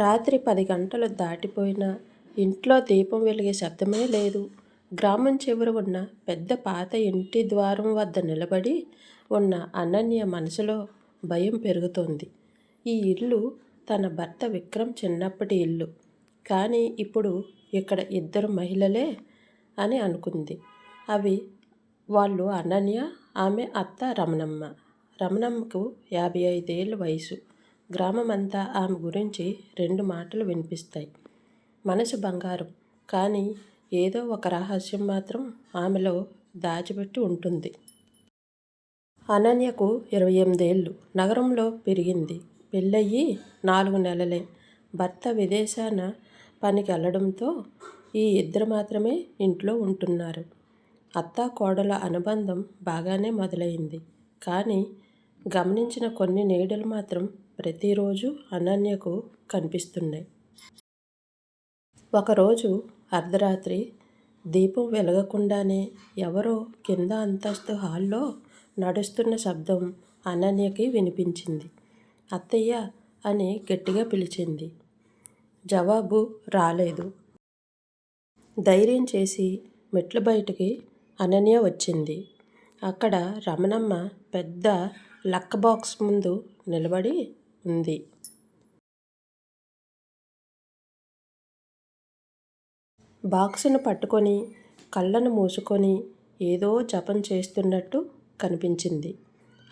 రాత్రి పది గంటలు దాటిపోయినా ఇంట్లో దీపం వెలిగే శబ్దమే లేదు. గ్రామం చివర ఉన్న పెద్ద పాత ఇంటి ద్వారం వద్ద నిలబడి ఉన్న అనన్య మనసులో భయం పెరుగుతోంది. ఈ ఇల్లు తన భర్త విక్రమ్ చిన్నప్పటి ఇల్లు. కానీ ఇప్పుడు ఇక్కడ ఇద్దరు మహిళలే అని అనుకుంది. అవి వాళ్ళు అనన్య, ఆమె అత్త రమణమ్మ. రమణమ్మకు యాభై ఐదేళ్ళ వయసు. గ్రామమంతా ఆమె గురించి రెండు మాటలు వినిపిస్తాయి. మనసు బంగారం. కానీ ఏదో ఒక రహస్యం మాత్రం ఆమెలో దాచిపెట్టి ఉంటుంది. అనన్యకు ఇరవై ఎనిమిదేళ్ళు నగరంలో పెరిగింది. పెళ్ళయ్యి నాలుగు నెలలే. భర్త విదేశాన పనికి వెళ్ళడంతో ఈ ఇద్దరు మాత్రమే ఇంట్లో ఉంటున్నారు. అత్త కోడల అనుబంధం బాగానే మొదలైంది. కానీ గమనించిన కొన్ని నీడలు మాత్రం ప్రతిరోజు అనన్యకు కనిపిస్తున్నాయి. ఒకరోజు అర్ధరాత్రి దీపం వెలగకుండానే ఎవరో కింద అంతస్తు హాల్లో నడుస్తున్న శబ్దం అనన్యకి వినిపించింది. అత్తయ్య అని గట్టిగా పిలిచింది. జవాబు రాలేదు. ధైర్యం చేసి మెట్ల బయటికి అనన్య వచ్చింది. అక్కడ రమణమ్మ పెద్ద లక్క బాక్స్ ముందు నిలబడి ఉంది. బాక్సును పట్టుకొని కళ్ళను మూసుకొని ఏదో జపం చేస్తున్నట్టు కనిపించింది.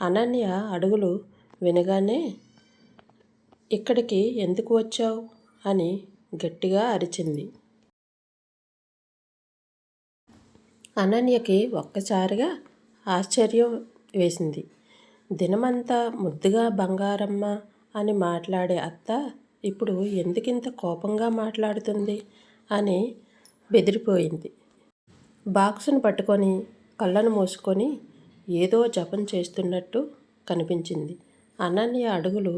అనన్య అడుగులు వినగానే ఇక్కడికి ఎందుకు వచ్చావు అని గట్టిగా అరిచింది. అనన్యకి ఒక్కసారిగా ఆశ్చర్యం వేసింది. దినమంతా ముద్దుగా బంగారమ్మ అని మాట్లాడే అత్త ఇప్పుడు ఎందుకింత కోపంగా మాట్లాడుతుంది? అని బెదిరిపోయింది. బాక్సును పట్టుకొని కళ్ళను మూసుకొని ఏదో జపం చేస్తున్నట్టు కనిపించింది. అనన్య అడుగులు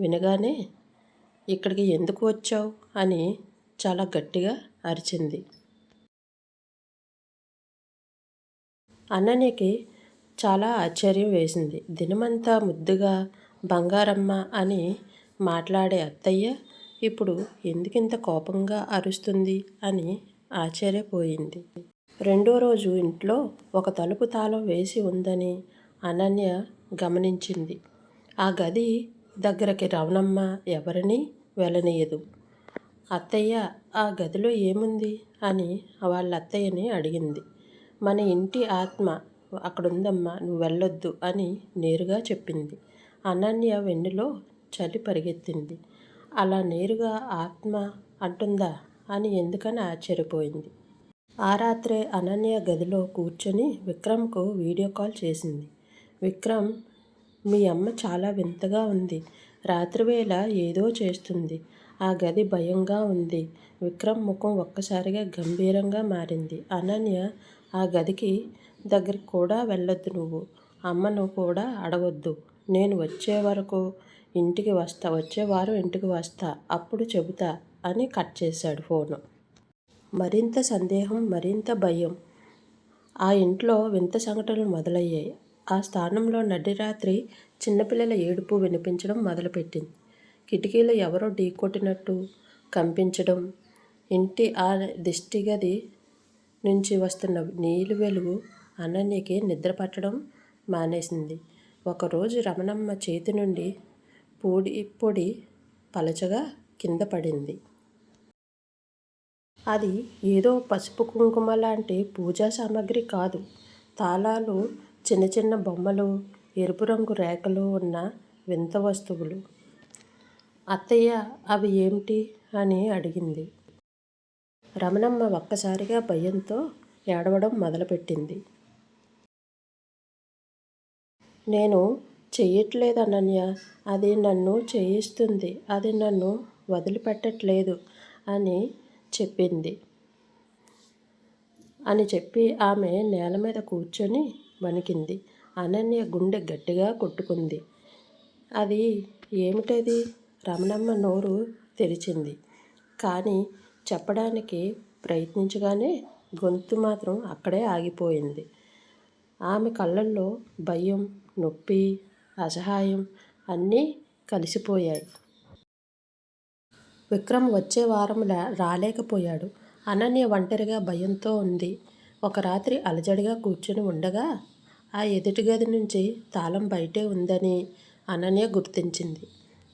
వినగానే ఇక్కడికి ఎందుకు వచ్చావు అని చాలా గట్టిగా అరిచింది. అనన్యకి చాలా ఆశ్చర్యం వేసింది. దినమంతా ముద్దుగా బంగారమ్మ అని మాట్లాడే అత్తయ్య ఇప్పుడు ఎందుకింత కోపంగా అరుస్తుంది? అని ఆశ్చర్యపోయింది. రెండో రోజు ఇంట్లో ఒక తలుపు తాళం వేసి ఉందని అనన్య గమనించింది. ఆ గది దగ్గరకి రవణమ్మ ఎవరిని వెళ్ళనీయదు అత్తయ్య ఆ గదిలో ఏముంది? అని వాళ్ళ అత్తయ్యని అడిగింది. మన ఇంటి ఆత్మ అక్కడుందమ్మా నువ్వెళ్ళొద్దు అని నేరుగా చెప్పింది. అనన్య వెన్నులో చలి పరిగెత్తింది. అలా నేరుగా ఆత్మ అంటుందా? అని ఎందుకని ఆశ్చర్యపోయింది. ఆ రాత్రే అనన్య గదిలో కూర్చొని విక్రమ్కు వీడియో కాల్ చేసింది. విక్రమ్! మీ అమ్మ చాలా వింతగా ఉంది. రాత్రివేళ ఏదో చేస్తుంది. ఆ గది భయంగా ఉంది. విక్రమ్ ముఖం ఒక్కసారిగా గంభీరంగా మారింది. అనన్య ఆ గదికి దగ్గరికి కూడా వెళ్ళొద్దు నువ్వు. అమ్మను కూడా అడగొద్దు. నేను వచ్చేవరకు ఇంటికి వస్తా వచ్చేవారు ఇంటికి వస్తా. అప్పుడు చెబుతా అని కట్ చేశాడు ఫోను మరింత సందేహం మరింత భయం. ఆ ఇంట్లో వింత సంఘటనలు మొదలయ్యాయి. ఆ స్థానంలో నడిరాత్రి చిన్నపిల్లల ఏడుపు వినిపించడం మొదలుపెట్టింది. కిటికీలు ఎవరో ఢీకొట్టినట్టు కంపించడం, ఇంటి ఆ దిష్టిగది నుంచి వస్తున్న నీలి వెలుగు అనన్యకి నిద్రపట్టడం మానేసింది. ఒకరోజు రమణమ్మ చేతి నుండి పొడి పొడి పలచగా కింద పడింది అది ఏదో పసుపు కుంకుమ లాంటి పూజా సామాగ్రి కాదు. తాళాలు, చిన్న చిన్న బొమ్మలు, ఎరుపు రంగు రేఖలు ఉన్న వింత వస్తువులు. అత్తయ్య అవి ఏమిటి? అని అడిగింది. రమణమ్మ ఒక్కసారిగా భయంతో ఏడవడం మొదలుపెట్టింది. నేను చెయ్యట్లేదు అనన్య అది నన్ను చేయిస్తుంది. అది నన్ను వదిలిపెట్టట్లేదు అని చెప్పింది. అని చెప్పి ఆమె నేల మీద కూర్చొని వణికింది. అనన్య గుండె గట్టిగా కొట్టుకుంది. అది ఏమిటది? రమణమ్మ నోరు తెరిచింది. కానీ చెప్పడానికి ప్రయత్నించగానే గొంతు మాత్రం అక్కడే ఆగిపోయింది. ఆమె కళ్ళల్లో భయం, నొప్పి, అసహాయం అన్నీ కలిసిపోయాయి. విక్రమ్ వచ్చే వారం రాలేకపోయాడు. అనన్య ఒంటరిగా భయంతో ఉంది. ఒక రాత్రి అలజడిగా కూర్చుని ఉండగా ఆ ఎదుటి గది నుంచి తాళం బయటే ఉందని అనన్య గుర్తించింది.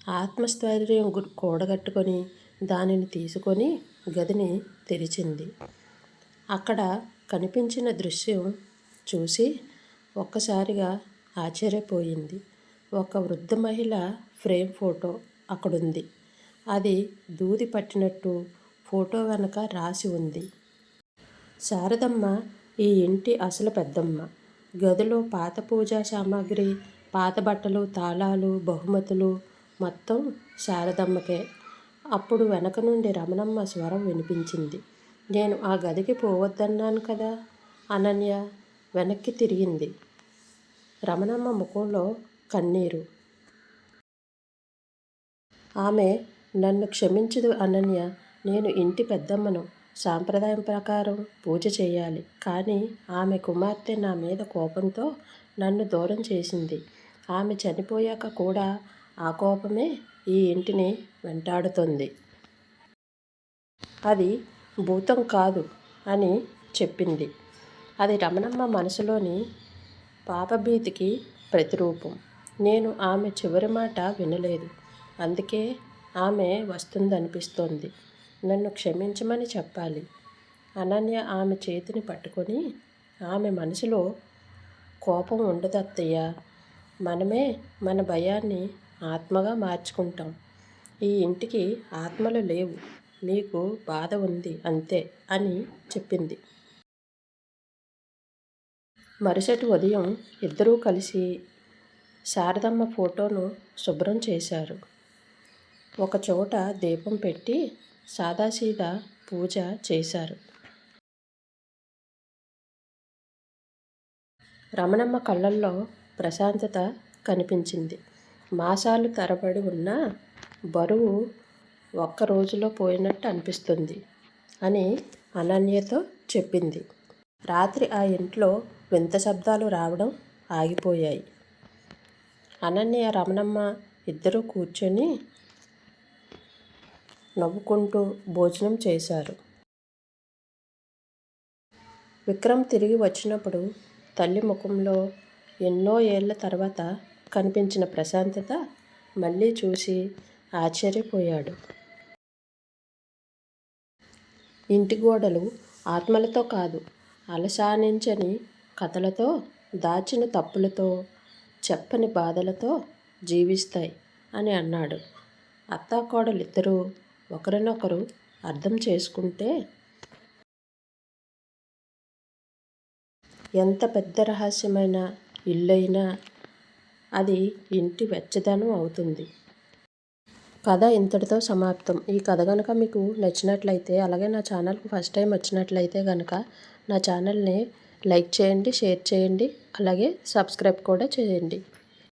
ఆత్మస్థైర్యం కూడగట్టుకొని దానిని తీసుకొని గదిని తెరిచింది. అక్కడ కనిపించిన దృశ్యం చూసి ఒక్కసారిగా ఆశ్చర్యపోయింది. ఒక వృద్ధ మహిళ ఫ్రేమ్ ఫోటో అక్కడుంది. అది దూది పట్టినట్టు ఫోటో వెనక రాసి ఉంది. శారదమ్మ ఈ ఇంటి అసలు పెద్దమ్మ. గదిలో పాత పూజా సామాగ్రి పాత బట్టలు తాళాలు బహుమతులు మొత్తం శారదమ్మకే. అప్పుడు వెనక నుండి రమణమ్మ స్వరం వినిపించింది. నేను ఆ గదికి పోవద్దన్నాను కదా అనన్య వెనక్కి తిరిగింది. రమణమ్మ ముఖంలో కన్నీరు. ఆమె నన్ను క్షమించదు అనన్య నేను ఇంటి పెద్దమ్మను. సాంప్రదాయం ప్రకారం పూజ చేయాలి. కానీ ఆమె కుమార్తె నా మీద కోపంతో నన్ను దూరం చేసింది. ఆమె చనిపోయాక కూడా ఆ కోపమే ఈ ఇంటిని వెంటాడుతుంది. అది భూతం కాదు అని చెప్పింది. అది రమణమ్మ మనసులోని పాపభీతికి ప్రతిరూపం. నేను ఆమె చివరి మాట వినలేదు. అందుకే ఆమె వస్తుందనిపిస్తోంది. నన్ను క్షమించమని చెప్పాలి. అనన్య ఆమె చేతిని పట్టుకొని ఆమె మనసులో కోపం ఉండదు అత్తయ్య. మనమే మన భయాన్ని ఆత్మగా మార్చుకుంటాం. ఈ ఇంటికి ఆత్మలు లేవు. మీకు బాధ ఉంది అంతే అని చెప్పింది. మరుసటి ఉదయం ఇద్దరూ కలిసి శారదమ్మ ఫోటోను శుభ్రం చేశారు. ఒక చోట దీపం పెట్టి సాదాసీదా పూజ చేశారు. రమణమ్మ కళ్ళల్లో ప్రశాంతత కనిపించింది. మాసాలు తరబడి ఉన్న బరువు ఒక్క రోజులో పోయినట్టు అనిపిస్తుంది అని అనన్యతో చెప్పింది. రాత్రి ఆ ఇంట్లో వింత శబ్దాలు రావడం ఆగిపోయాయి. అనన్య రమణమ్మ ఇద్దరూ కూర్చొని నవ్వుకుంటూ భోజనం చేశారు. విక్రమ్ తిరిగి వచ్చినప్పుడు తల్లి ముఖంలో ఎన్నో ఏళ్ళ తర్వాత కనిపించిన ప్రశాంతత మళ్ళీ చూసి ఆశ్చర్యపోయాడు. ఇంటి గోడలు ఆత్మలతో కాదు అలసానించని కథలతో దాచిన తప్పులతో చెప్పని బాధలతో జీవిస్తాయి అని అన్నాడు. అత్తాకోడలిద్దరూ ఒకరినొకరు అర్థం చేసుకుంటే ఎంత పెద్ద రహస్యమైన ఇల్లైనా అది ఇంటి వెచ్చదనం అవుతుంది. కథ ఇంతటితో సమాప్తం. ఈ కథ కనుక మీకు నచ్చినట్లయితే అలాగే నా ఛానల్కి ఫస్ట్ టైం వచ్చినట్లయితే కనుక నా ఛానల్ని లైక్ చేయండి షేర్ చేయండి అలాగే సబ్స్క్రైబ్ కూడా చేయండి.